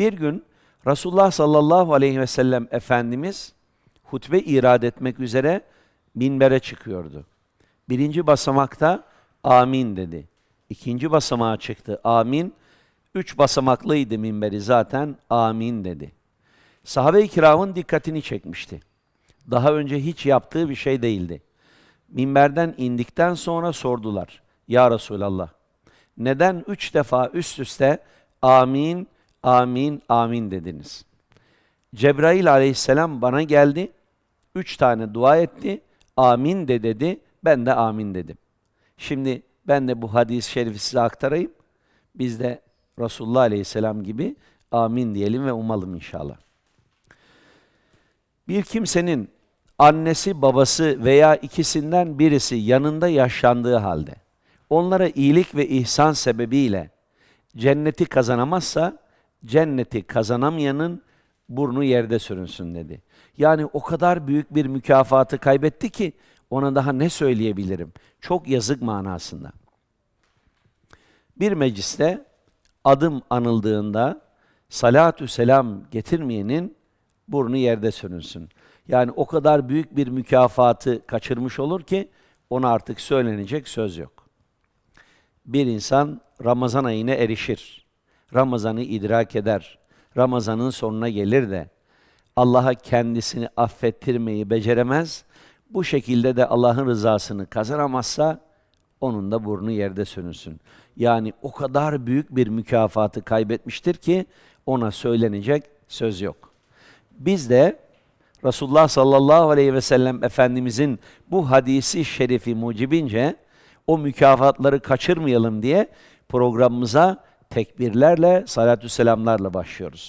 Bir gün Resulullah sallallahu aleyhi ve sellem Efendimiz hutbe irad etmek üzere minbere çıkıyordu. Birinci basamakta amin dedi. İkinci basamağa çıktı amin. Üç basamaklıydı minberi zaten amin dedi. Sahabe-i kiramın dikkatini çekmişti. Daha önce hiç yaptığı bir şey değildi. Minberden indikten sonra sordular. Ya Resulallah, neden üç defa üst üste amin, amin, amin dediniz? Cebrail aleyhisselam bana geldi, üç tane dua etti, amin de dedi, ben de amin dedim. Şimdi ben de bu hadis-i şerifi size aktarayım. Biz de Resulullah aleyhisselam gibi amin diyelim ve umalım inşallah. Bir kimsenin annesi, babası veya ikisinden birisi yanında yaşlandığı halde onlara iyilik ve ihsan sebebiyle cenneti kazanamazsa cenneti kazanamayanın burnu yerde sürünsün dedi. Yani o kadar büyük bir mükafatı kaybetti ki ona daha ne söyleyebilirim? Çok yazık manasında. Bir mecliste adım anıldığında salatü selam getirmeyenin burnu yerde sürünsün. Yani o kadar büyük bir mükafatı kaçırmış olur ki ona artık söylenecek söz yok. Bir insan Ramazan ayına erişir. Ramazan'ı idrak eder. Ramazan'ın sonuna gelir de Allah'a kendisini affettirmeyi beceremez. Bu şekilde de Allah'ın rızasını kazanamazsa onun da burnu yerde sürünsün. Yani o kadar büyük bir mükafatı kaybetmiştir ki ona söylenecek söz yok. Biz de Resulullah sallallahu aleyhi ve sellem Efendimizin bu hadisi şerifi mucibince o mükafatları kaçırmayalım diye programımıza tekbirlerle, salatü selamlarla başlıyoruz.